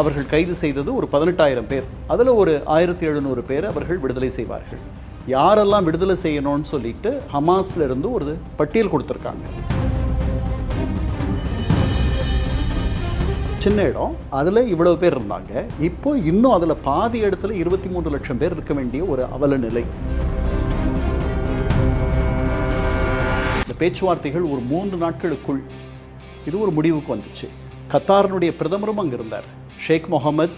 அவர்கள் கைது செய்தது ஒரு பதினெட்டாயிரம் பேர். அதில் ஒரு ஆயிரத்தி எழுநூறு பேர் அவர்கள் விடுதலை செய்வார்கள். யாரெல்லாம் விடுதலை செய்யணும்னு சொல்லிட்டு ஹமாஸ்ல இருந்து ஒரு பட்டியல் கொடுத்துருக்காங்க. சின்ன இடம். அதில் இவ்வளவு பேர் இருந்தாங்க. இப்போ இன்னும் அதில் பாதி இடத்துல இருபத்தி மூன்று லட்சம் பேர் இருக்க வேண்டிய ஒரு அவல நிலை. இந்த பேச்சுவார்த்தைகள் ஒரு மூன்று நாட்களுக்குள் இது ஒரு முடிவுக்கு வந்துச்சு. கத்தாரினுடைய பிரதமரும் அங்கே இருந்தார். ஷேக் முகமது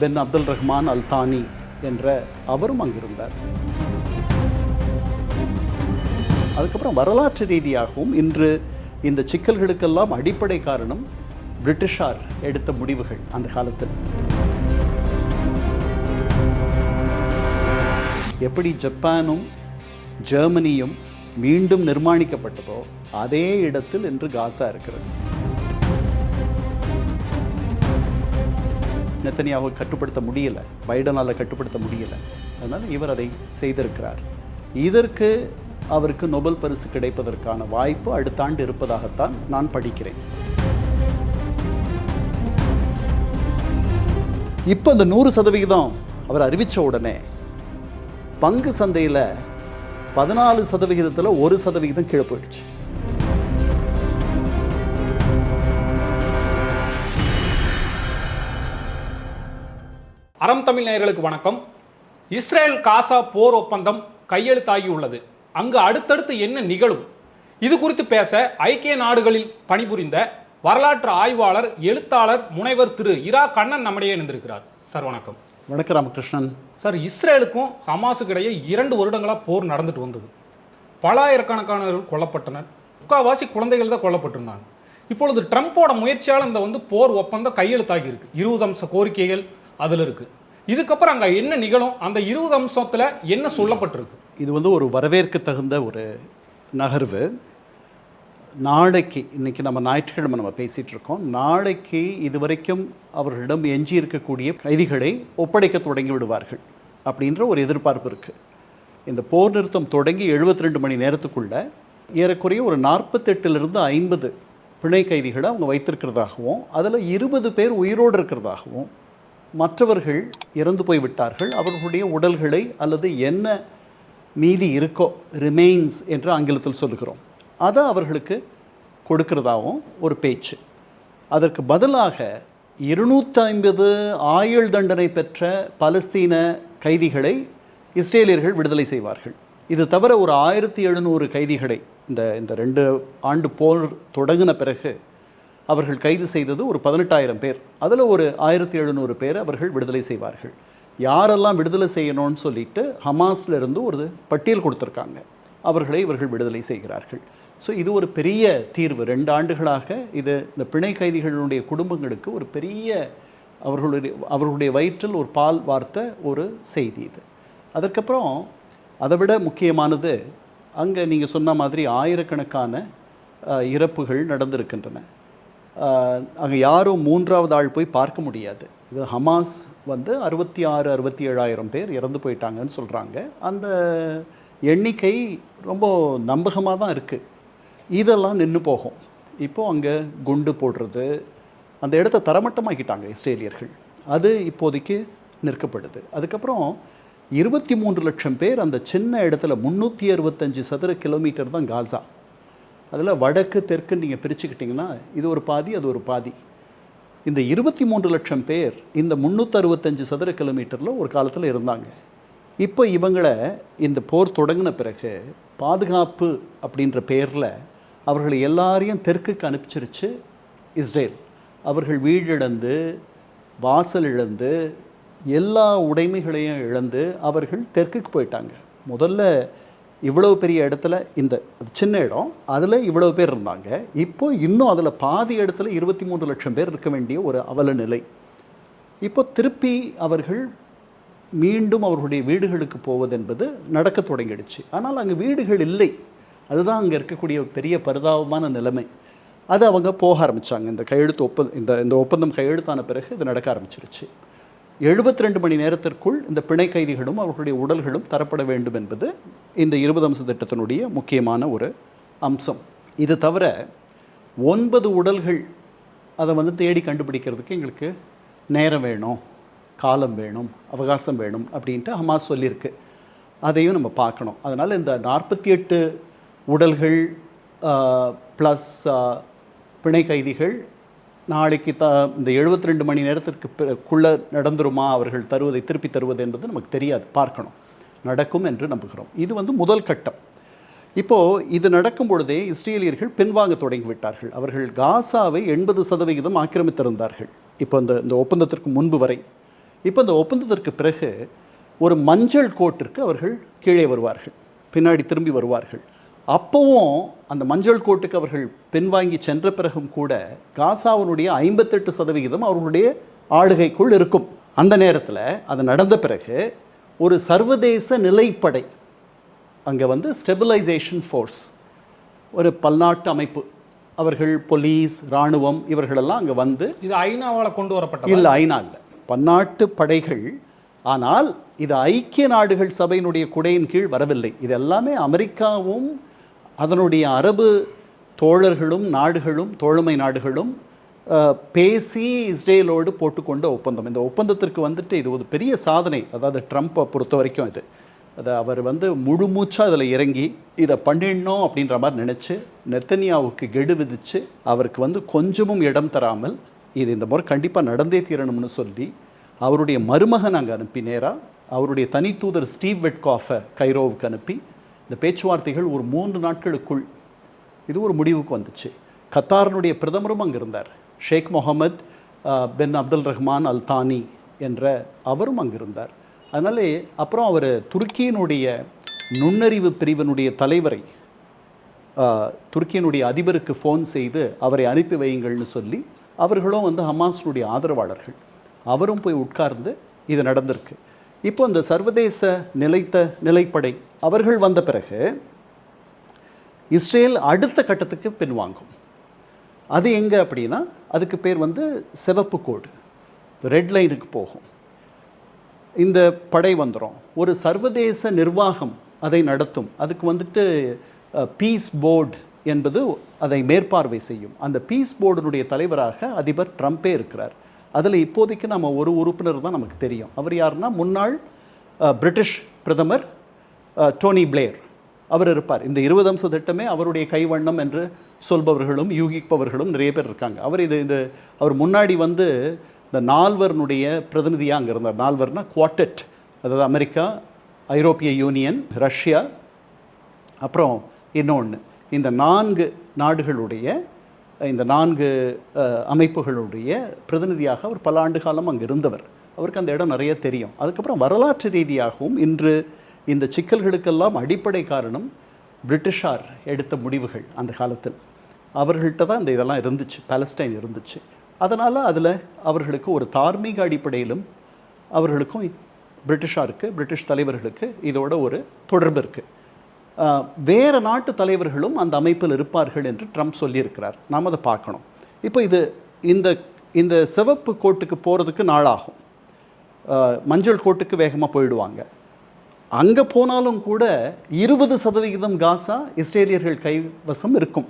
பின் அப்துல் ரஹ்மான் அல் தானி என்ற அவரும் அங்கிருந்தார். அதுக்கப்புறம் வரலாற்று ரீதியாகவும் இன்று இந்த சிக்கல்களுக்கெல்லாம் அடிப்படை காரணம் பிரிட்டிஷார் எடுத்த முடிவுகள் அந்த காலத்தில். எப்படி ஜப்பானும் ஜெர்மனியும் மீண்டும் நிர்மாணிக்கப்பட்டதோ அதே இடத்தில் இன்று காசா இருக்கிறது. நெத்தனியாவை கட்டுப்படுத்த முடியல பைடனால் கட்டுப்படுத்த முடியல. அதனால் இவர் அதை செய்திருக்கிறார். இதற்கு அவருக்கு நொபல் பரிசு கிடைப்பதற்கான வாய்ப்பு அடுத்த ஆண்டு இருப்பதாகத்தான் நான் படிக்கிறேன். இப்போ இந்த நூறு சதவிகிதம் அவர் அறிவித்த உடனே பங்கு சந்தையில் பதினாலு சதவிகிதத்தில் ஒரு சதவிகிதம் கீழே போயிடுச்சு. அறம் தமிழ் நேயர்களுக்கு வணக்கம். இஸ்ரேல் காசா போர் ஒப்பந்தம் கையெழுத்தாகி உள்ளது அங்கு அடுத்தடுத்து என்ன நிகழும்? இது குறித்து பேச ஐக்கிய நாடுகளில் பணிபுரிந்த வரலாற்று ஆய்வாளர் எழுத்தாளர் முனைவர் திரு இரா கண்ணன் நம்மிடையே இணைந்திருக்கிறார். சார் வணக்கம். வணக்கம் ராமகிருஷ்ணன். சார் இஸ்ரேலுக்கும் ஹமாஸுக்கு இடையே இரண்டு வருடங்களாக போர் நடந்துட்டு வந்தது. பலாயிரக்கணக்கானவர்கள் கொல்லப்பட்டனர். முக்காவாசி குழந்தைகள் தான் கொல்லப்பட்டிருந்தாங்க. இப்பொழுது ட்ரம்ப்போட முயற்சியால் இந்த வந்து போர் ஒப்பந்தம் கையெழுத்தாகி இருக்கு. இருபது அம்ச கோரிக்கைகள் அதில் இருக்குது இதுக்கப்புறம் அங்கே என்ன நிகழும்? அந்த இருபது அம்சத்தில் என்ன சொல்லப்பட்டிருக்கு? இது வந்து ஒரு வரவேற்க தகுந்த ஒரு நகர்வு. நாளைக்கு இன்னைக்கு நம்ம ஞாயிற்றுக்கிழமை நம்ம பேசிகிட்டு இருக்கோம். நாளைக்கு இதுவரைக்கும் அவர்களிடம் எஞ்சி இருக்கக்கூடிய கைதிகளை ஒப்படைக்க தொடங்கி விடுவார்கள் அப்படின்ற ஒரு எதிர்பார்ப்பு இருக்குது இந்த போர் நிறுத்தம் தொடங்கி 72 மணி நேரத்துக்குள்ளே ஏறக்குறைய ஒரு நாற்பத்தெட்டுலேருந்து ஐம்பது பிணை கைதிகளை அவங்க வைத்திருக்கிறதாகவும் அதில் இருபது பேர் உயிரோடு இருக்கிறதாகவும் மற்றவர்கள் இறந்து போய் விட்டார்கள் அவர்களுடைய உடல்களை அல்லது என்ன மீதி இருக்கோ ரிமைன்ஸ் என்று ஆங்கிலத்தில் சொல்லுகிறோம். அதை அவர்களுக்கு கொடுக்கிறதாவும் ஒரு பேச்சு. அதற்கு பதிலாக இருநூற்றி ஐம்பது ஆயுள் தண்டனை பெற்ற பலஸ்தீன கைதிகளை இஸ்ரேலியர்கள் விடுதலை செய்வார்கள். இது தவிர ஒரு ஆயிரத்தி எழுநூறு கைதிகளை இந்த இந்த ரெண்டு ஆண்டு போர் தொடங்கின பிறகு அவர்கள் கைது செய்தது ஒரு பதினெட்டாயிரம் பேர். அதில் ஒரு ஆயிரத்தி எழுநூறு பேர் அவர்கள் விடுதலை செய்வார்கள். யாரெல்லாம் விடுதலை செய்யணும்னு சொல்லிட்டு ஹமாஸ்லேருந்து ஒரு பட்டியல் கொடுத்துருக்காங்க. அவர்களை இவர்கள் விடுதலை செய்கிறார்கள். ஸோ இது ஒரு பெரிய தீர்வு. ரெண்டு ஆண்டுகளாக இது இந்த பிணை கைதிகளுடைய குடும்பங்களுக்கு ஒரு பெரிய அவர்களுடைய அவர்களுடைய வயிற்றில் ஒரு பால் வார்த்த ஒரு செய்தி இது. அதுக்கப்புறம் அதை விட முக்கியமானது அங்கே நீங்கள் சொன்ன மாதிரி ஆயிரக்கணக்கான இறப்புகள் நடந்திருக்கின்றன. அங்கே யாரும் மூன்றாவது ஆள் போய் பார்க்க முடியாது. இது ஹமாஸ் வந்து அறுபத்தி ஆறு அறுபத்தி ஏழாயிரம் பேர் இறந்து போயிட்டாங்கன்னு சொல்கிறாங்க அந்த எண்ணிக்கை ரொம்ப நம்பகமாக தான் இருக்குது இதெல்லாம் நின்று போகும். இப்போது அங்கே குண்டு போடுறது அந்த இடத்த தரமட்டமாக்கிட்டாங்க இஸ்ரேலியர்கள். அது இப்போதைக்கு நிற்கப்படுது. அதுக்கப்புறம் இருபத்தி மூன்று லட்சம் பேர் அந்த சின்ன இடத்துல முந்நூற்றி அறுபத்தஞ்சு சதுர கிலோமீட்டர் தான் காசா. அதில் வடக்கு தெற்கு நீங்கள் பிரிச்சுக்கிட்டிங்கன்னா இது ஒரு பாதி அது ஒரு பாதி. இந்த இருபத்தி மூன்று லட்சம் பேர் இந்த முந்நூற்றறுபத்தஞ்சு சதுர கிலோமீட்டரில் ஒரு காலத்தில் இருந்தாங்க. இப்போ இவங்களை இந்த போர் தொடங்கின பிறகு பாதுகாப்பு அப்படின்ற பேரில் அவர்களை எல்லாரையும் தெற்குக்கு அனுப்பிச்சிருச்சு இஸ்ரேல். அவர்கள் வீடிழந்து வாசல் இழந்து எல்லா உடைமைகளையும் இழந்து அவர்கள் தெற்குக்கு போயிட்டாங்க. முதல்ல இவ்வளவு பெரிய இடத்துல இந்த சின்ன இடம் அதில் இவ்வளவு பேர் இருந்தாங்க. இப்போ இன்னும் அதில் பாதி இடத்துல இருபத்தி மூன்று லட்சம் பேர் இருக்க வேண்டிய ஒரு அவல நிலை. இப்போ திருப்பி அவர்கள் மீண்டும் அவர்களுடைய வீடுகளுக்கு போவதென்பது நடக்க தொடங்கிடுச்சு. ஆனால் அங்கே வீடுகள் இல்லை. அதுதான் அங்கே இருக்கக்கூடிய பெரிய பரிதாபமான நிலைமை. அது அவங்க போக ஆரம்பித்தாங்க இந்த கையெழுத்து ஒப்பந்தம் இந்த இந்த ஒப்பந்தம் கையெழுத்தான பிறகு இது நடக்க ஆரம்பிச்சிருச்சு. 72 ரெண்டு மணி நேரத்திற்குள் இந்த பிணை கைதிகளும் அவர்களுடைய உடல்களும் தரப்பட வேண்டும் என்பது இந்த இருபது அம்ச திட்டத்தினுடைய முக்கியமான ஒரு அம்சம். இது தவிர ஒன்பது உடல்கள் அதை வந்து தேடி கண்டுபிடிக்கிறதுக்கு எங்களுக்கு நேரம் வேணும் காலம் வேணும் அவகாசம் வேணும் அப்படின்ட்டு ஹமாஸ் சொல்லியிருக்கு. அதையும் நம்ம பார்க்கணும். அதனால் இந்த நாற்பத்தி எட்டு உடல்கள் ப்ளஸ் பிணை கைதிகள் நாளைக்கு த இந்த 72 ரெண்டு மணி நேரத்திற்கு பிறகுள்ள நடந்துருமா அவர்கள் தருவதை திருப்பி தருவது என்பது நமக்கு தெரியாது பார்க்கணும். நடக்கும் என்று நம்புகிறோம். இது வந்து முதல் கட்டம். இப்போது இது நடக்கும் பொழுதே இஸ்ரேலியர்கள் பின்வாங்க தொடங்கிவிட்டார்கள். அவர்கள் காசாவை எண்பது சதவிகிதம் ஆக்கிரமித்திருந்தார்கள். இப்போ இந்த இந்த ஒப்பந்தத்திற்கு முன்பு வரை. இப்போ இந்த ஒப்பந்தத்திற்கு பிறகு ஒரு மஞ்சள் கோட்டிற்கு அவர்கள் கீழே வருவார்கள். பின்னாடி திரும்பி வருவார்கள். அப்போவும் அந்த மஞ்சள் கோட்டுக்கு அவர்கள் பின்வாங்கி சென்ற பிறகும் கூட காசாவினுடைய ஐம்பத்தெட்டு சதவிகிதம் அவர்களுடைய ஆளுகைக்குள் இருக்கும். அந்த நேரத்தில் அது நடந்த பிறகு ஒரு சர்வதேச நிலைப்படை அங்கே வந்து ஸ்டெபிலைசேஷன் ஃபோர்ஸ் ஒரு பல்நாட்டு அமைப்பு. அவர்கள் போலீஸ் இராணுவம் இவர்களெல்லாம் அங்கே வந்து இது ஐநாவால் கொண்டு வரப்பட்ட இல்லை ஐநா இல்லை. பன்னாட்டு படைகள். ஆனால் இது ஐக்கிய நாடுகள் சபையினுடைய குடையின் கீழ் வரவில்லை. இது எல்லாமே அமெரிக்காவும் அதனுடைய அரபு தோழர்களும் நாடுகளும் தோழமை நாடுகளும் பேசி இஸ்ரேலோடு போட்டுக்கொண்ட ஒப்பந்தம். இந்த ஒப்பந்தத்திற்கு வந்துட்டு இது ஒரு பெரிய சாதனை. அதாவது ட்ரம்ப்பை பொறுத்த வரைக்கும் இது. அது அவர் வந்து முழு மூச்சாக அதில் இறங்கி இதை பண்ணிடணும் அப்படின்ற மாதிரி நினச்சி நெத்தனியாவுக்கு கெடு விதித்து அவருக்கு வந்து கொஞ்சமும் இடம் தராமல் இது இந்த முறை கண்டிப்பாக நடந்தே தீரணும்னு சொல்லி அவருடைய மருமகன் அங்கே அனுப்பி நேராக அவருடைய தனித்தூதர் ஸ்டீவ் வெட்காஃபை கைரோவுக்கு அனுப்பி இந்த பேச்சுவார்த்தைகள் ஒரு மூன்று நாட்களுக்குள் இது ஒரு முடிவுக்கு வந்துச்சு. கத்தாரினுடைய பிரதமரும் அங்கே இருந்தார். Sheikh Mohammed ben bin Abdul Rahman Al Thani என்ற அவரும் அங்கே இருந்தார். அதனால அப்புறம் அவர் துருக்கியினுடைய நுண்ணறிவு பிரிவினுடைய தலைவரை துருக்கியினுடைய அதிபருக்கு ஃபோன் செய்து அவரை அனுப்பி வையுங்கள்னு சொல்லி அவர்களும் வந்து ஹமாஸினுடைய ஆதரவாளர்கள். அவரும் போய் உட்கார்ந்து இது நடந்திருக்கு. இப்போ இந்த சர்வதேச நிலைத்த நிலைப்படை அவர்கள் வந்த பிறகு இஸ்ரேல் அடுத்த கட்டத்துக்கு பின்வாங்கும் அது எங்கே அப்படின்னா அதுக்கு பேர் வந்து சிவப்பு கோடு ரெட் லைனுக்கு போகும். இந்த படை வந்துடும் ஒரு சர்வதேச நிர்வாகம் அதை நடத்தும். அதுக்கு வந்துட்டு பீஸ் போர்டு என்பது அதை மேற்பார்வை செய்யும். அந்த பீஸ் போர்டினுடைய தலைவராக அதிபர் ட்ரம்ப்பே இருக்கிறார். அதில் இப்போதைக்கு நம்ம ஒரு உறுப்பினர் தான் நமக்கு தெரியும். அவர் யாருன்னா முன்னாள் பிரிட்டிஷ் பிரதமர் டோனி பிளேயர். அவர் இருப்பார். இந்த இருபது அம்ச திட்டமே அவருடைய கைவண்ணம் என்று சொல்பவர்களும் யூகிப்பவர்களும் நிறைய பேர் இருக்காங்க. அவர் இது இது அவர் முன்னாடி வந்து இந்த நால்வர்னுடைய பிரதிநிதியாக அங்கே இருந்தார். நால்வர்னா குவாட்டெட் அதாவது அமெரிக்கா ஐரோப்பிய யூனியன் ரஷ்யா அப்புறம் இன்னொன்று இந்த நான்கு நாடுகளுடைய இந்த நான்கு அமைப்புகளுடைய பிரதிநிதியாக அவர் பல ஆண்டு காலம் அங்கே இருந்தவர். அவருக்கு அந்த இடம் நிறைய தெரியும். அதுக்கப்புறம் வரலாற்று ரீதியாகவும் இன்று இந்த சிக்கல்களுக்கெல்லாம் அடிப்படை காரணம் பிரிட்டிஷார் எடுத்த முடிவுகள் அந்த காலத்தில். அவர்கள்ட்ட தான் இந்த இதெல்லாம் இருந்துச்சு பாலஸ்டைன் இருந்துச்சு. அதனால் அதில் அவர்களுக்கு ஒரு தார்மீக அடிப்படையிலும் அவர்களுக்கும் பிரிட்டிஷாருக்கு பிரிட்டிஷ் தலைவர்களுக்கு இதோட ஒரு தொடர்பு இருக்குது வேறு நாட்டு தலைவர்களும் அந்த அமைப்பில் இருப்பார்கள் என்று ட்ரம்ப் சொல்லியிருக்கிறார். நாம் அதை பார்க்கணும். இப்போ இது இந்த இந்த சிவப்பு கோட்டுக்கு போகிறதுக்கு நாளாகும். மஞ்சள் கோட்டுக்கு வேகமாக போயிடுவாங்க. அங்கே போனாலும் கூட இருபது சதவிகிதம் காசா இஸ்ரேலியர்கள் கைவசம் இருக்கும்.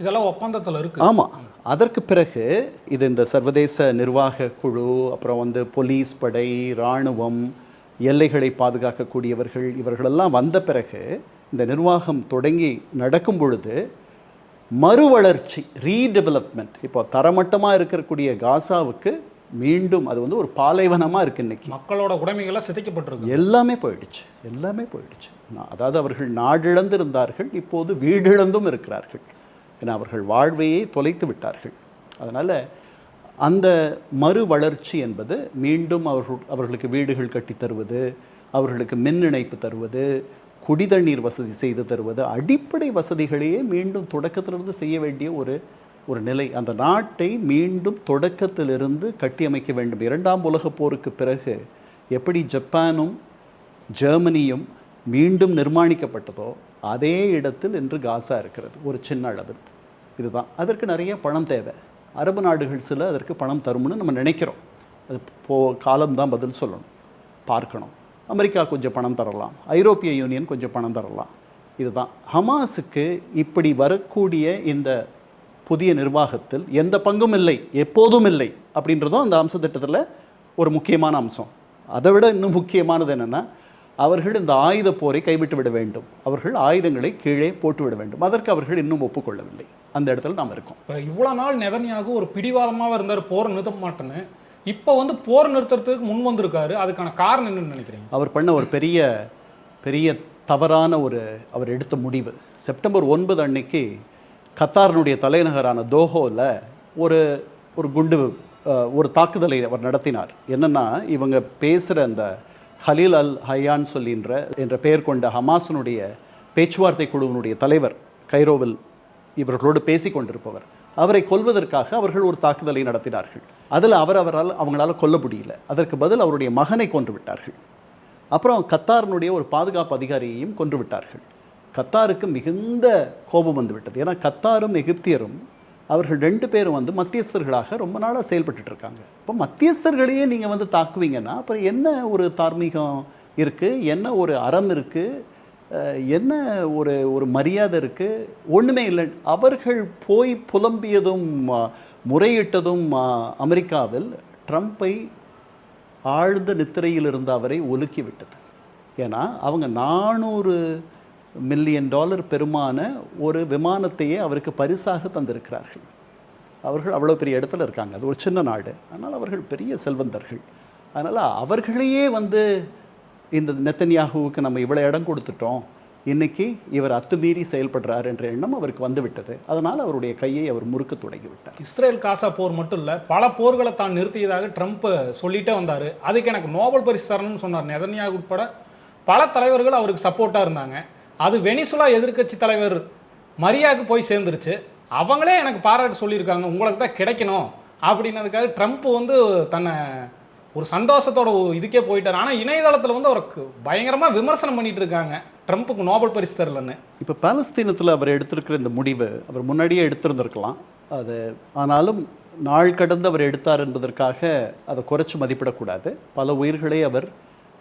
இதெல்லாம் ஒப்பந்தத்தில் இருக்கு. ஆமாம் அதற்கு பிறகு இது இந்த சர்வதேச நிர்வாக குழு அப்புறம் வந்து போலீஸ் படை இராணுவம் எல்லைகளை பாதுகாக்கக்கூடியவர்கள் இவர்களெல்லாம் வந்த பிறகு இந்த நிர்வாகம் தொடங்கி நடக்கும் பொழுது மறுவளர்ச்சி ரீடெவலப்மெண்ட் இப்போ தரமட்டமாக இருக்கக்கூடிய காசாவுக்கு மீண்டும் அது வந்து ஒரு பாலைவனமாக இருக்குது இன்னைக்கு. மக்களோட உடைமைகள்லாம் சிதைக்கப்பட்டிருக்கு. எல்லாமே போயிடுச்சு எல்லாமே போயிடுச்சு. அதாவது அவர்கள் நாடிழந்து இருந்தார்கள் இப்போது வீடிழந்தும் இருக்கிறார்கள். ஏன்னா அவர்கள் வாழ்வையே தொலைத்து விட்டார்கள். அதனால் அந்த மறு வளர்ச்சி என்பது மீண்டும் அவர்கள் அவர்களுக்கு வீடுகள் கட்டி தருவது அவர்களுக்கு மின் இணைப்பு தருவது குடிதண்ணீர் வசதி செய்து தருவது அடிப்படை வசதிகளையே மீண்டும் தொடக்கத்திலிருந்து செய்ய வேண்டிய ஒரு ஒரு நிலை. அந்த நாட்டை மீண்டும் தொடக்கத்திலிருந்து கட்டியமைக்க வேண்டும். இரண்டாம் உலகப் போருக்கு பிறகு எப்படி ஜப்பானும் ஜெர்மனியும் மீண்டும் நிர்மாணிக்கப்பட்டதோ அதே இடத்தில் இன்று காசா இருக்கிறது. ஒரு சின்ன அளவில். இதுதான். அதற்கு நிறைய பணம் தேவை. அரபு நாடுகள் சில அதற்கு பணம் தரும்னு நம்ம நினைக்கிறோம். அது போ காலம்தான் பதில் சொல்லணும். பார்க்கணும். அமெரிக்கா கொஞ்சம் பணம் தரலாம். ஐரோப்பிய யூனியன் கொஞ்சம் பணம் தரலாம். இதுதான். ஹமாஸுக்கு இப்படி வரக்கூடிய இந்த புதிய நிர்வாகத்தில் எந்த பங்கும் இல்லை எப்போதும் இல்லை அப்படின்றதும் அந்த அம்ச திட்டத்தில் ஒரு முக்கியமான அம்சம். அதை விட இன்னும் முக்கியமானது என்னென்னா அவர்கள் இந்த ஆயுத போரை கைவிட்டு விட வேண்டும். அவர்கள் ஆயுதங்களை கீழே போட்டு விட வேண்டும். அதற்கு அவர்கள் இன்னும் ஒப்புக்கொள்ளவில்லை. அந்த இடத்துல நாம் இருக்கோம். இப்போ இவ்வளோ நாள் நெதன்யாகு ஒரு பிடிவாதமாக இருந்தார் போர் நிறுத்த மாட்டேன்னு. இப்போ வந்து போர் நிறுத்துறதுக்கு முன் வந்திருக்காரு. அதுக்கான காரணம் என்னன்னு நினைக்கிறீங்க? அவர் பண்ண ஒரு பெரிய பெரிய தவறான ஒரு அவர் எடுத்த முடிவு. செப்டம்பர் ஒன்பது அன்னைக்கு கத்தாரினுடைய தலைநகரான தோஹோவில் ஒரு ஒரு குண்டு ஒரு தாக்குதலை அவர் நடத்தினார். என்னன்னா இவங்க பேசுகிற அந்த ஹலீல் அல் ஹையான் சொல்லின்ற என்ற பெயர் கொண்ட ஹமாஸனுடைய பேச்சுவார்த்தை குழுவினுடைய தலைவர் கைரோவில் இவர்களோடு பேசிக் கொண்டிருப்பவர். அவரை கொல்வதற்காக அவர்கள் ஒரு தாக்குதலை நடத்தினார்கள். அதில் அவர் அவரால் அவங்களால கொல்ல முடியல. அதற்கு பதில் அவருடைய மகனை கொன்று விட்டார்கள். அப்புறம் கத்தாரினுடைய ஒரு பாதுகாப்பு அதிகாரியையும் கொன்று விட்டார்கள். கத்தாருக்கு மிகுந்த கோபம் வந்துவிட்டது ஏன்னா கத்தாரும் எகிப்தியரும் அவர்கள் ரெண்டு பேரும் வந்து மத்தியஸ்தர்களாக ரொம்ப நாளாக செயல்பட்டு இருக்காங்க. இப்போ மத்தியஸ்தர்களையே நீங்கள் வந்து தாக்குவீங்கன்னா அப்புறம் என்ன ஒரு தார்மீகம் இருக்குது என்ன ஒரு அறம் இருக்குது என்ன ஒரு ஒரு மரியாதை இருக்குது ஒன்றுமே இல்லை. அவர்கள் போய் புலம்பியதும் முறையிட்டதும் அமெரிக்காவில் ட்ரம்ப்பை ஆழ்ந்த நித்திரையில் இருந்த அவரை ஒலுக்கி விட்டது. ஏன்னா அவங்க நானூறு மில்லியன் டாலர் பெருமான ஒரு விமானத்தையே அவருக்கு பரிசாக தந்திருக்கிறார்கள். அவர்கள் அவ்வளோ பெரிய இடத்துல இருக்காங்க. அது ஒரு சின்ன நாடு. அதனால் அவர்கள் பெரிய செல்வந்தர்கள். அதனால் அவர்களையே வந்து இந்த நெத்தன்யாகுவுக்கு நம்ம இவ்வளோ இடம் கொடுத்துட்டோம். இன்றைக்கி இவர் அத்துமீறி செயல்படுறார் என்ற எண்ணம் அவருக்கு வந்து விட்டது அதனால் அவருடைய கையை அவர் முறுக்க தொடங்கிவிட்டார். இஸ்ரேல் காசா போர் மட்டும் இல்லை பல போர்களை தான் நிறுத்தியதாக ட்ரம்ப் சொல்லிட்டே வந்தார். அதுக்கு எனக்கு நோபல் பரிசு தரணும்னு சொன்னார் நெதன்யாகு உட்பட பல தலைவர்கள் அவருக்கு சப்போர்ட்டாக இருந்தாங்க. அது வெனிசுலா எதிர்க்கட்சி தலைவர் மரியாக்கு போய் சேர்ந்துருச்சு. அவங்களே எனக்கு பாராட்டு சொல்லியிருக்காங்க உங்களுக்கு தான் கிடைக்கணும். அப்படின்னதுக்காக ட்ரம்ப் வந்து தன்னை ஒரு சந்தோஷத்தோட இதுக்கே போயிட்டார். ஆனால் இணையதளத்தில் வந்து அவருக்கு பயங்கரமாக விமர்சனம் பண்ணிட்டு இருக்காங்க ட்ரம்ப்புக்கு நோபல் பரிசு தரலன்னு. இப்போ பாலஸ்தீனத்தில் அவர் எடுத்திருக்கிற இந்த முடிவு அவர் முன்னாடியே எடுத்திருந்திருக்கலாம். அது ஆனாலும் நாள் கடந்து அவர் எடுத்தார் என்பதற்காக அதை குறைச்சி மதிப்பிடக்கூடாது. பல உயிர்களை அவர்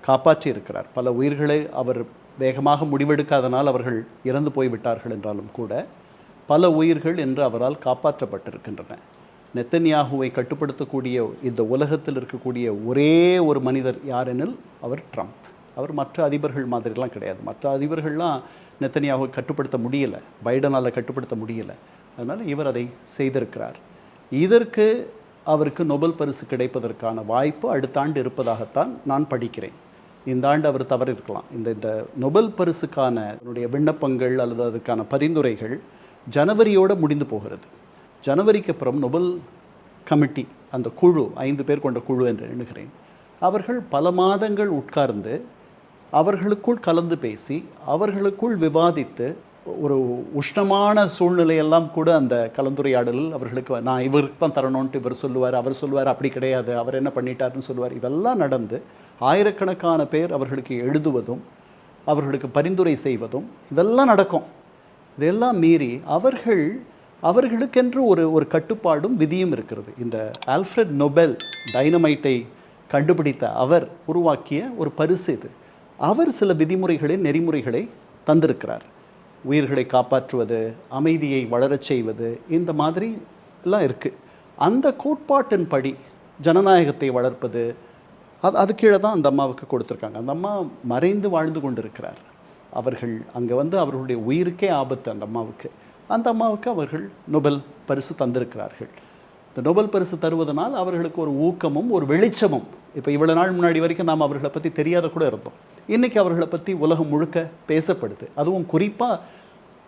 காப்பாற்றி இருக்கிறார் பல உயிர்களை அவர் வேகமாக முடிவெடுக்காதனால் அவர்கள் இறந்து போய்விட்டார்கள் என்றாலும் கூட பல உயிர்கள் என்று அவரால் காப்பாற்றப்பட்டிருக்கின்றன. நெத்தன்யாகுவை கட்டுப்படுத்தக்கூடிய இந்த உலகத்தில் இருக்கக்கூடிய ஒரே ஒரு மனிதர் யாரெனில் அவர் ட்ரம்ப். அவர் மற்ற அதிபர்கள் மாதிரிலாம் கிடையாது. மற்ற அதிபர்கள்லாம் நெத்தனியாவை கட்டுப்படுத்த முடியலை. பைடனால் கட்டுப்படுத்த முடியலை. அதனால் இவர் அதை செய்திருக்கிறார். இதற்கு அவருக்கு நொபல் பரிசு கிடைப்பதற்கான வாய்ப்பு அடுத்த ஆண்டு இருப்பதாகத்தான் நான் படிக்கிறேன். இந்த ஆண்டு அவர் தவறு இருக்கலாம் இந்த இந்த நொபல் பரிசுக்கான அதனுடைய விண்ணப்பங்கள் அல்லது அதுக்கான பரிந்துரைகள் ஜனவரியோடு முடிந்து போகிறது. ஜனவரிக்கு அப்புறம் நொபல் கமிட்டி அந்த குழு ஐந்து பேர் கொண்ட குழு என்று எண்ணுகிறேன். அவர்கள் பல மாதங்கள் உட்கார்ந்து அவர்களுக்குள் கலந்து பேசி அவர்களுக்குள் விவாதித்து ஒரு உஷ்ணமான சூழ்நிலையெல்லாம் கூட அந்த கலந்துரையாடலில் அவர்களுக்கு நான் இவருக்கு தான் தரணும்ன்ட்டு இவர் சொல்லுவார் அவர் சொல்லுவார் அப்படி கிடையாது அவர் என்ன பண்ணிட்டாருன்னு சொல்லுவார். இதெல்லாம் நடந்து ஆயிரக்கணக்கான பேர் அவர்களுக்கு எழுதுவதும் அவர்களுக்கு பரிந்துரை செய்வதும் இதெல்லாம் நடக்கும். இதெல்லாம் மீறி அவர்கள் அவர்களுக்கென்று ஒரு ஒரு கட்டுப்பாடும் விதியும் இருக்கிறது. இந்த ஆல்ஃப்ரெட் நொபெல் டைனமைட்டை கண்டுபிடித்த அவர் உருவாக்கிய ஒரு பரிசு இது. அவர் சில விதிமுறைகளை நெறிமுறைகளை தந்திருக்கிறார். உயிர்களை காப்பாற்றுவது அமைதியை வளரச் செய்வது இந்த மாதிரி எல்லாம் இருக்குது அந்த கோட்பாட்டின்படி ஜனநாயகத்தை வளர்ப்பது அது அது கீழே தான் அந்த அம்மாவுக்கு கொடுத்துருக்காங்க. அந்த அம்மா மறைந்து வாழ்ந்து கொண்டிருக்கிறார். அவர்கள் அங்கே வந்து அவர்களுடைய உயிருக்கே ஆபத்து அந்த அம்மாவுக்கு. அந்த அம்மாவுக்கு அவர்கள் நொபல் பரிசு தந்திருக்கிறார்கள். இந்த நொபல் பரிசு தருவதனால் அவர்களுக்கு ஒரு ஊக்கமும் ஒரு வெளிச்சமும். இப்போ இவ்வளோ நாள் முன்னாடி வரைக்கும் நாம் அவர்களை பற்றி தெரியாத கூட இருந்தோம். இன்றைக்கி அவர்களை பற்றி உலகம் முழுக்க பேசப்படுது. அதுவும் குறிப்பாக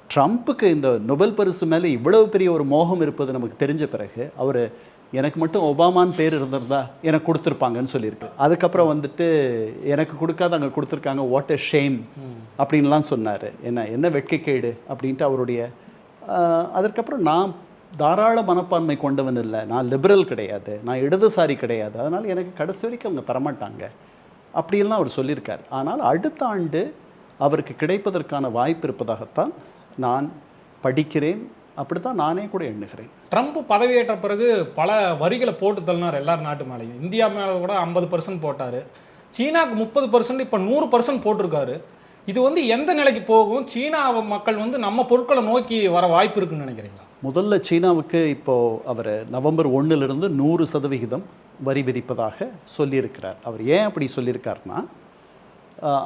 ட்ரம்ப்புக்கு இந்த நொபல் பரிசு மேலே இவ்வளவு பெரிய ஒரு மோகம் இருப்பது நமக்கு தெரிஞ்ச பிறகு அவர் எனக்கு மட்டும் ஒபாமான்னு பேர் இருந்திருந்தா எனக்கு கொடுத்துருப்பாங்கன்னு சொல்லியிருக்கு. அதுக்கப்புறம் வந்துட்டு எனக்கு கொடுக்காத அங்கே கொடுத்துருக்காங்க வாட் எ ஷேம் அப்படின்லாம் சொன்னார். என்ன என்ன வெட்கக்கேடு அப்படின்ட்டு அவருடைய அதற்கப்புறம் நான் தாராள மனப்பான்மை கொண்டவன் இல்லை. நான் லிபரல் கிடையாது. நான் இடதுசாரி கிடையாது. அதனால் எனக்கு கடைசி வரைக்கும் அவங்க தரமாட்டாங்க. அப்படின்லாம் அவர் சொல்லியிருக்கார். ஆனால் அடுத்த ஆண்டு அவருக்கு கிடைப்பதற்கான வாய்ப்பு இருப்பதாகத்தான் நான் படிக்கிறேன். அப்படித்தான் நானே கூட எண்ணுகிறேன். ட்ரம்ப் பதவியேற்ற பிறகு பல வரிகளை போட்டு தள்ளினார் எல்லார் நாட்டு மேலேயும். இந்தியா மேலே கூட ஐம்பது பர்சன்ட் போட்டார். சீனாக்கு முப்பது பர்சன்ட் இப்போ நூறு பர்சன்ட் போட்டிருக்காரு. இது வந்து எந்த நிலைக்கு போகும்? சீனா மக்கள் வந்து நம்ம பொருட்களை நோக்கி வர வாய்ப்பு இருக்குன்னு நினைக்கிறீங்களா? முதல்ல சீனாவுக்கு இப்போ அவர் நவம்பர் ஒன்றிலிருந்து நூறு சதவிகிதம் வரி விதிப்பதாக சொல்லியிருக்கிறார். அவர் ஏன் அப்படி சொல்லியிருக்காருன்னா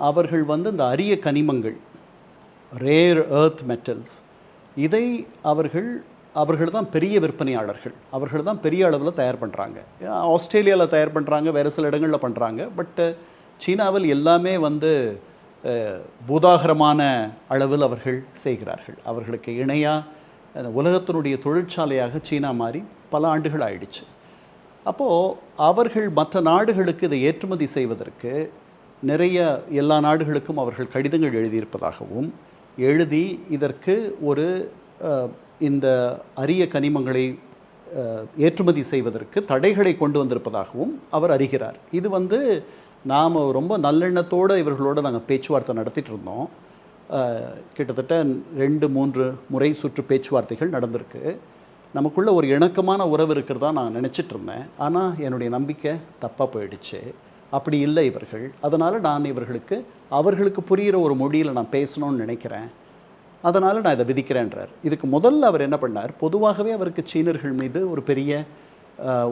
அவர்கள் வந்து இந்த அரிய கனிமங்கள் ரேர் earth மெட்டல்ஸ் இதை அவர்கள் அவர்கள் தான் பெரிய விற்பனையாளர்கள். அவர்கள் தான் பெரிய அளவில் தயார் பண்ணுறாங்க ஆஸ்திரேலியாவில் தயார் பண்ணுறாங்க வேறு சில இடங்களில் பண்ணுறாங்க பட் சீனாவில் எல்லாமே வந்து பூதாகரமான அளவில் அவர்கள் செய்கிறார்கள். அவர்களுக்கு இணையாக உலகத்தினுடைய தொழிற்சாலையாக சீனா மாறி பல ஆண்டுகள் ஆயிடுச்சு. அப்போது அவர்கள் மற்ற நாடுகளுக்கு இதை ஏற்றுமதி செய்வதற்கு நிறைய எல்லா நாடுகளுக்கும் அவர்கள் கடிதங்கள் எழுதியிருப்பதாகவும் எழுதி இதற்கு ஒரு இந்த அரிய கனிமங்களை ஏற்றுமதி செய்வதற்கு தடைகளை கொண்டு வந்திருப்பதாகவும் அவர் அறிகிறார். இது வந்து நாம் ரொம்ப நல்லெண்ணத்தோடு இவர்களோடு நாங்கள் பேச்சுவார்த்தை நடத்திட்டு இருந்தோம். கிட்டத்தட்ட ரெண்டு மூன்று முறை சுற்று பேச்சுவார்த்தைகள் நடந்திருக்கு. நமக்குள்ள ஒரு இணக்கமான உறவு இருக்கிறதா நான் நினச்சிட்டு இருந்தேன். ஆனால் என்னுடைய நம்பிக்கை தப்பாக போயிடுச்சு. அப்படி இல்லை இவர்கள். அதனால் நான் இவர்களுக்கு அவர்களுக்கு புரிகிற ஒரு மொழியில் நான் பேசணும்னு நினைக்கிறேன். அதனால் நான் இதை விதிக்கிறேன்றார். இதுக்கு முதல்ல அவர் என்ன பண்ணார்? பொதுவாகவே அவருக்கு சீனர்கள் மீது ஒரு பெரிய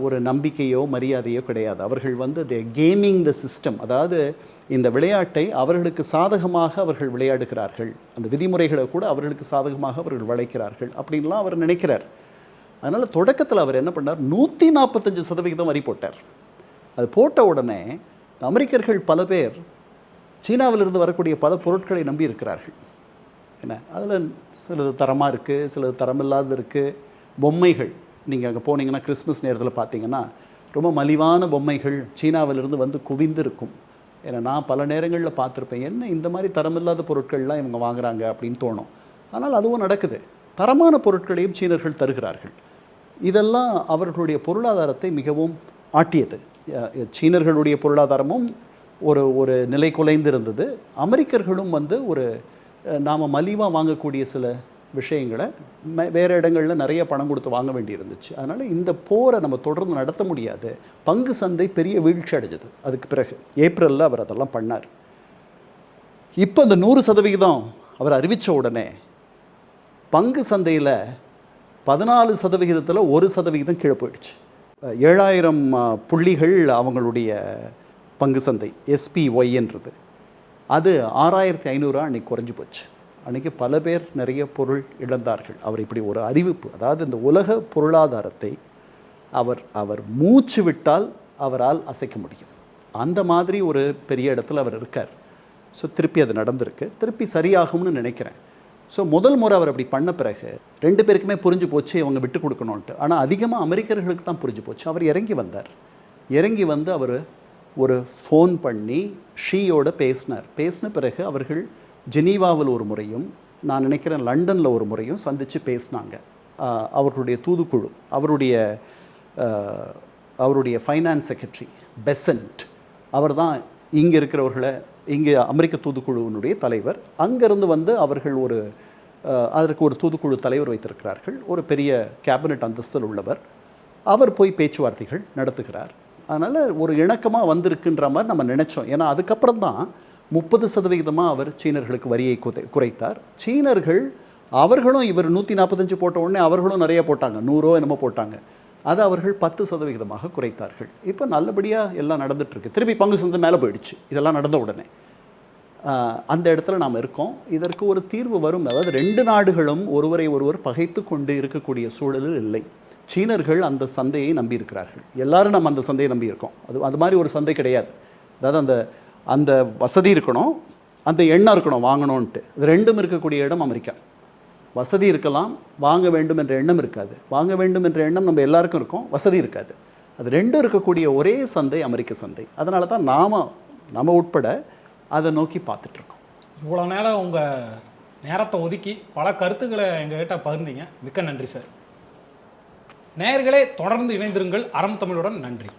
ஒரு நம்பிக்கையோ மரியாதையோ கிடையாது. அவர்கள் வந்து த கேமிங் த சிஸ்டம் அதாவது இந்த விளையாட்டை அவர்களுக்கு சாதகமாக அவர்கள் விளையாடுகிறார்கள். அந்த விதிமுறைகளை கூட அவர்களுக்கு சாதகமாக அவர்கள் வளைக்கிறார்கள். அப்படின்லாம் அவர் நினைக்கிறார். அதனால் தொடக்கத்தில் அவர் என்ன பண்ணார்? நூற்றி நாற்பத்தஞ்சு சதவிகிதம் வரி போட்டார். அது போட்ட உடனே அமெரிக்கர்கள் பல பேர் சீனாவிலிருந்து வரக்கூடிய பல பொருட்களை நம்பி இருக்கிறார்கள். என்ன? அதில் சிலது தரமாக இருக்குது சிலது தரமில்லாத இருக்குது பொம்மைகள். நீங்கள் அங்கே போனீங்கன்னா கிறிஸ்மஸ் நேரத்தில் பார்த்தீங்கன்னா ரொம்ப மலிவான பொம்மைகள் சீனாவிலிருந்து வந்து குவிந்து இருக்கும் ஏன்னா நான் பல நேரங்களில் பார்த்துருப்பேன் என்ன இந்த மாதிரி தரமில்லாத பொருட்கள்லாம் இவங்க வாங்குறாங்க அப்படின்னு தோணும். ஆனால் அதுவும் நடக்குது. தரமான பொருட்களையும் சீனர்கள் தருகிறார்கள். இதெல்லாம் அவர்களுடைய பொருளாதாரத்தை மிகவும் ஆட்டியது. சீனர்களுடைய பொருளாதாரமும் ஒரு ஒரு நிலை குலைந்திருந்தது. அமெரிக்கர்களும் வந்து ஒரு நாம் மலிவாக வாங்கக்கூடிய சில விஷயங்களை வேறு இடங்களில் நிறைய பணம் கொடுத்து வாங்க வேண்டியிருந்துச்சு. அதனால் இந்த போரை நம்ம தொடர்ந்து நடத்த முடியாது. பங்கு சந்தை பெரிய வீழ்ச்சி அடைஞ்சது. அதுக்கு பிறகு ஏப்ரலில் அவர் அதெல்லாம் பண்ணார். இப்போ இந்த நூறு சதவிகிதம் அவர் அறிவித்த உடனே பங்கு சந்தையில் பதினாலு சதவிகிதத்தில் ஒரு சதவிகிதம் கீழே போயிடுச்சு. ஏழாயிரம் புள்ளிகள் அவங்களுடைய பங்கு சந்தை எஸ்பிஒய்ன்றது அது ஆறாயிரத்தி ஐநூறுரூவா அன்றைக்கி குறைஞ்சு போச்சு. அன்றைக்கி பல பேர் நிறைய பொருள் இழந்தார்கள். அவர் இப்படி ஒரு அறிவிப்பு அதாவது இந்த உலக பொருளாதாரத்தை அவர் அவர் மூச்சு விட்டால் அவரால் அசைக்க முடியும். அந்த மாதிரி ஒரு பெரிய இடத்துல அவர் இருக்கார். ஸோ திருப்பி அது நடந்திருக்கு. திருப்பி சரியாகும்னு நினைக்கிறேன். ஸோ முதல் முறை அவர் அப்படி பண்ண பிறகு ரெண்டு பேருக்குமே புரிஞ்சு போச்சு இவங்க விட்டு கொடுக்கணுன்ட்டு ஆனால் அதிகமாக அமெரிக்கர்களுக்கு தான் புரிஞ்சு போச்சு. அவர் இறங்கி வந்தார். இறங்கி வந்து அவர் ஒரு ஃபோன் பண்ணி ஷீயோட பேசினார். பேசின பிறகு அவர்கள் ஜெனீவாவில் ஒரு முறையும் நான் நினைக்கிறேன் லண்டனில் ஒரு முறையும் சந்தித்து பேசினாங்க. அவர்களுடைய தூதுக்குழு அவருடைய அவருடைய ஃபைனான்ஸ் செக்ரட்டரி பெசன்ட் அவர் தான் இங்கே இருக்கிறவர்களை இங்கே அமெரிக்க தூதுக்குழுவினுடைய தலைவர். அங்கேருந்து வந்து அவர்கள் ஒரு அதற்கு ஒரு தூதுக்குழு தலைவர் வைத்திருக்கிறார்கள். ஒரு பெரிய கேபினட் அந்தஸ்தில் உள்ளவர். அவர் போய் பேச்சுவார்த்தைகள் நடத்துகிறார். அதனால் ஒரு இணக்கமாக வந்திருக்குன்ற மாதிரி நம்ம நினச்சோம். ஏன்னா அதுக்கப்புறம் தான் முப்பது சதவிகிதமாக அவர் சீனர்களுக்கு வரியை குறைத்தார். சீனர்கள் அவர்களும் இவர் நூற்றி நாற்பத்தஞ்சு போட்ட உடனே அவர்களும் நிறைய போட்டாங்க. நூறோ என்னமோ போட்டாங்க. அதை அவர்கள் பத்து சதவிகிதமாக குறைத்தார்கள். இப்போ நல்லபடியாக எல்லாம் நடந்துட்டு திருப்பி பங்கு சந்தை மேலே போயிடுச்சு. இதெல்லாம் நடந்த உடனே. அந்த இடத்துல நாம் இருக்கோம். இதற்கு ஒரு தீர்வு வரும். அதாவது ரெண்டு நாடுகளும் ஒருவரை ஒருவர் பகைத்து கொண்டு இருக்கக்கூடிய சூழலில் இல்லை. சீனர்கள் அந்த சந்தையை நம்பி இருக்கிறார்கள் எல்லாரும் நம்ம அந்த சந்தையை நம்பி இருக்கோம் அது அது மாதிரி ஒரு சந்தை கிடையாது. அதாவது அந்த அந்த வசதி இருக்கணும். அந்த எண்ணம் இருக்கணும். வாங்கணும்ன்ட்டு. இது ரெண்டும் இருக்கக்கூடிய இடம் அமெரிக்கா. வசதி இருக்கலாம். வாங்க வேண்டும் என்ற எண்ணம் இருக்காது. வாங்க வேண்டும் என்ற எண்ணம் நம்ம எல்லாருக்கும் இருக்கும். வசதி இருக்காது. அது ரெண்டும் இருக்கக்கூடிய ஒரே சந்தை அமெரிக்க சந்தை. அதனால தான் நாம் நம்ம உட்பட அதை நோக்கி பார்த்துட்ருக்கோம். இவ்வளோ நேரம் உங்கள் நேரத்தை ஒதுக்கி பல கருத்துக்களை எங்ககிட்ட பகிர்ந்தீங்க. மிக்க நன்றி சார். நேயர்களே தொடர்ந்து இணைந்திருங்கள். அறம் தமிழுடன் நன்றி.